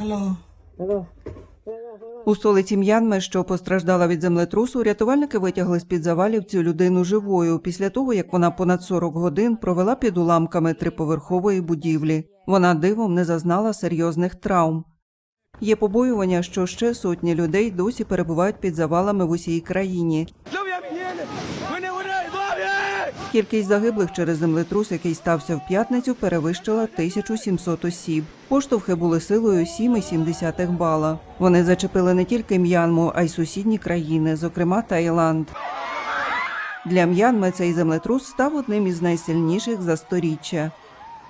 Hello. У столиці М'янми, що постраждала від землетрусу, рятувальники витягли з-під завалів цю людину живою після того, як вона понад 40 годин провела під уламками триповерхової будівлі. Вона дивом не зазнала серйозних травм. Є побоювання, що ще сотні людей досі перебувають під завалами в усій країні. Кількість загиблих через землетрус, який стався в п'ятницю, перевищила 1700 осіб. Поштовхи були силою 7,7 бала. Вони зачепили не тільки М'янму, а й сусідні країни, зокрема Таїланд. Для М'янми цей землетрус став одним із найсильніших за сторіччя.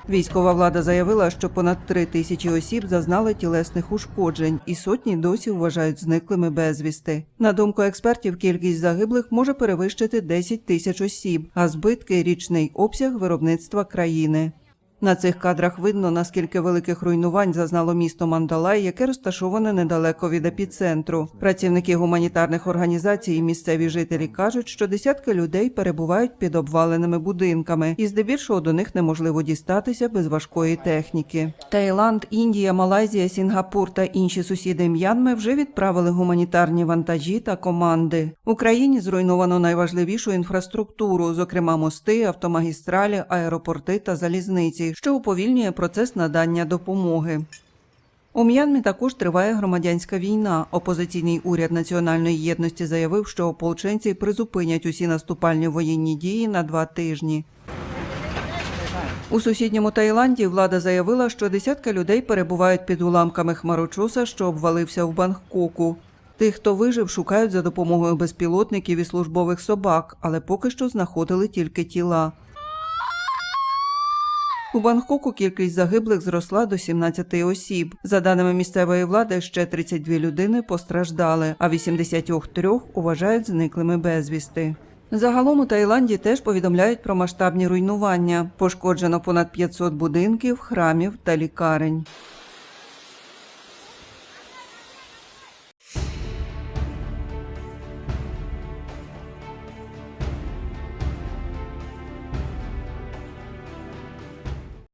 Військова влада заявила, що понад три тисячі осіб зазнали тілесних ушкоджень, і сотні досі вважають зниклими безвісти. На думку експертів, кількість загиблих може перевищити 10 тисяч осіб, а збитки річний обсяг виробництва країни. На цих кадрах видно, наскільки великих руйнувань зазнало місто Мандалай, яке розташоване недалеко від епіцентру. Працівники гуманітарних організацій і місцеві жителі кажуть, що десятки людей перебувають під обваленими будинками, і здебільшого до них неможливо дістатися без важкої техніки. Таїланд, Індія, Малайзія, Сінгапур та інші сусіди М'янми вже відправили гуманітарні вантажі та команди. Україні зруйновано найважливішу інфраструктуру, зокрема мости, автомагістралі, аеропорти та залізниці, що уповільнює процес надання допомоги. У М'янмі також триває громадянська війна. Опозиційний уряд національної єдності заявив, що ополченці призупинять усі наступальні воєнні дії на два тижні. У сусідньому Таїланді влада заявила, що десятки людей перебувають під уламками хмарочоса, що обвалився в Бангкоку. Тих, хто вижив, шукають за допомогою безпілотників і службових собак, але поки що знаходили тільки тіла. У Бангкоку кількість загиблих зросла до 17 осіб. За даними місцевої влади, ще 32 людини постраждали, а 83 вважають зниклими безвісти. Загалом у Таїланді теж повідомляють про масштабні руйнування. Пошкоджено понад 500 будинків, храмів та лікарень.